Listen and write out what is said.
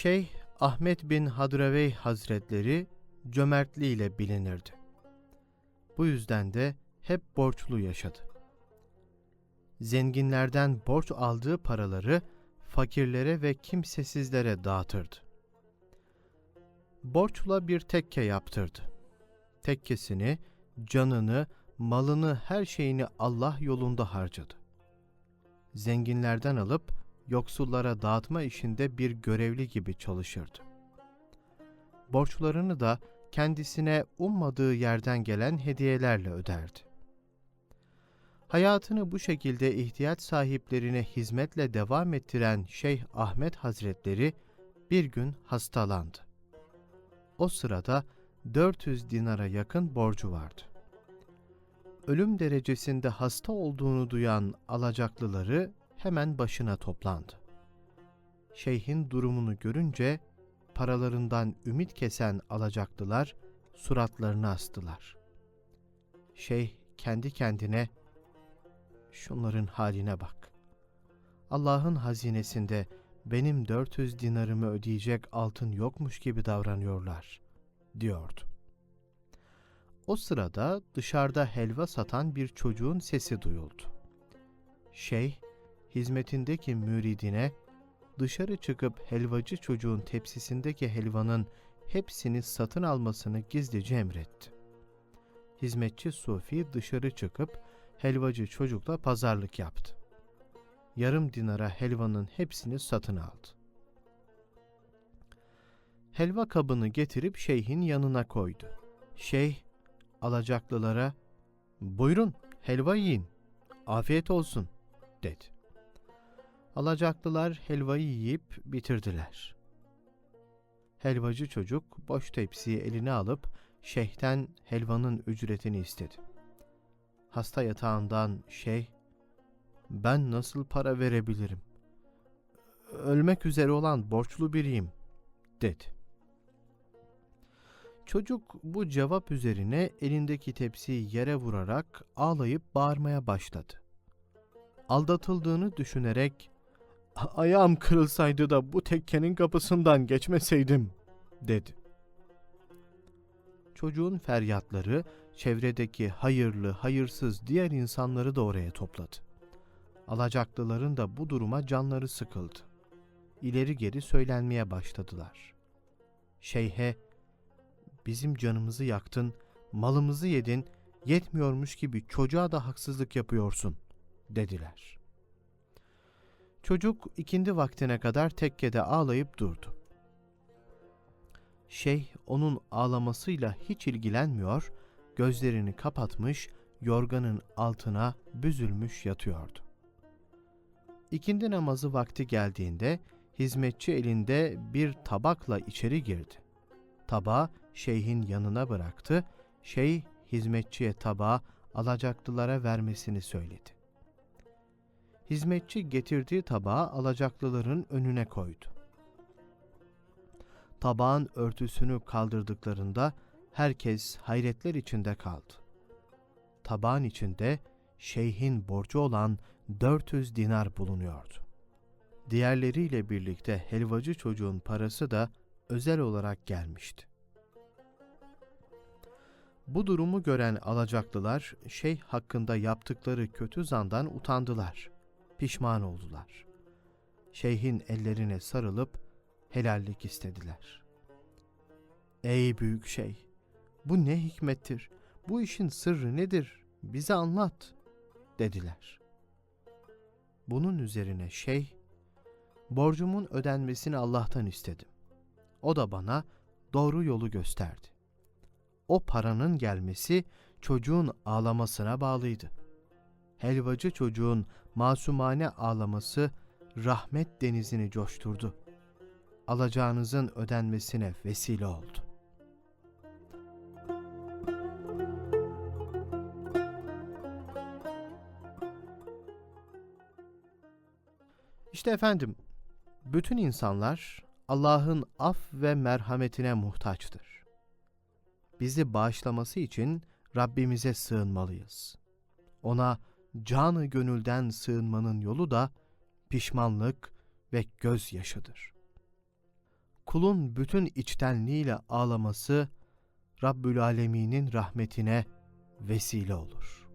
Şeyh Ahmet bin Hadravey Hazretleri cömertliğiyle bilinirdi. Bu yüzden de hep borçlu yaşadı. Zenginlerden borç aldığı paraları fakirlere ve kimsesizlere dağıtırdı. Borçla bir tekke yaptırdı. Tekkesini, canını, malını, her şeyini Allah yolunda harcadı. Zenginlerden alıp yoksullara dağıtma işinde bir görevli gibi çalışırdı. Borçlarını da kendisine ummadığı yerden gelen hediyelerle öderdi. Hayatını bu şekilde ihtiyaç sahiplerine hizmetle devam ettiren Şeyh Ahmet Hazretleri bir gün hastalandı. O sırada 400 dinara yakın borcu vardı. Ölüm derecesinde hasta olduğunu duyan alacaklıları hemen başına toplandı. Şeyhin durumunu görünce paralarından ümit kesen alacaklılar suratlarını astılar. Şeyh kendi kendine şunların haline bak. Allah'ın hazinesinde benim 400 dinarımı ödeyecek altın yokmuş gibi davranıyorlar, diyordu. O sırada dışarıda helva satan bir çocuğun sesi duyuldu. Şeyh, hizmetindeki müridine dışarı çıkıp helvacı çocuğun tepsisindeki helvanın hepsini satın almasını gizlice emretti. Hizmetçi Sufi dışarı çıkıp helvacı çocukla pazarlık yaptı. Yarım dinara helvanın hepsini satın aldı. Helva kabını getirip şeyhin yanına koydu. Şeyh alacaklılara "Buyurun helva yiyin. Afiyet olsun." dedi. Alacaklılar helvayı yiyip bitirdiler. Helvacı çocuk boş tepsiyi eline alıp şeyhten helvanın ücretini istedi. Hasta yatağından şeyh, ben nasıl para verebilirim? Ölmek üzere olan borçlu biriyim, dedi. Çocuk bu cevap üzerine elindeki tepsiyi yere vurarak ağlayıp bağırmaya başladı. Aldatıldığını düşünerek ayağım kırılsaydı da bu tekkenin kapısından geçmeseydim, dedi. Çocuğun feryatları çevredeki hayırlı, hayırsız diğer insanları da oraya topladı. Alacaklıların da bu duruma canları sıkıldı. İleri geri söylenmeye başladılar. Şeyhe, bizim canımızı yaktın, malımızı yedin, yetmiyormuş gibi çocuğa da haksızlık yapıyorsun, dediler. Çocuk ikindi vaktine kadar tekkede ağlayıp durdu. Şeyh onun ağlamasıyla hiç ilgilenmiyor, gözlerini kapatmış, yorganın altına büzülmüş yatıyordu. İkindi namazı vakti geldiğinde hizmetçi elinde bir tabakla içeri girdi. Tabağı şeyhin yanına bıraktı. Şeyh hizmetçiye tabağı alacaklılara vermesini söyledi. Hizmetçi getirdiği tabağı alacaklıların önüne koydu. Tabağın örtüsünü kaldırdıklarında herkes hayretler içinde kaldı. Tabağın içinde şeyhin borcu olan 400 dinar bulunuyordu. Diğerleriyle birlikte helvacı çocuğun parası da özel olarak gelmişti. Bu durumu gören alacaklılar şeyh hakkında yaptıkları kötü zandan utandılar, pişman oldular. Şeyhin ellerine sarılıp helallik istediler. Ey büyük şey, bu ne hikmettir, bu işin sırrı nedir, bize anlat, dediler. Bunun üzerine şeyh, borcumun ödenmesini Allah'tan istedim. O da bana doğru yolu gösterdi. O paranın gelmesi çocuğun ağlamasına bağlıydı. Helvacı çocuğun masumane ağlaması rahmet denizini coşturdu. Alacağınızın ödenmesine vesile oldu. İşte efendim, bütün insanlar Allah'ın af ve merhametine muhtaçtır. Bizi bağışlaması için Rabbimize sığınmalıyız. Ona canı gönülden sığınmanın yolu da pişmanlık ve gözyaşıdır. Kulun bütün içtenliğiyle ağlaması Rabbül Alemin'in rahmetine vesile olur.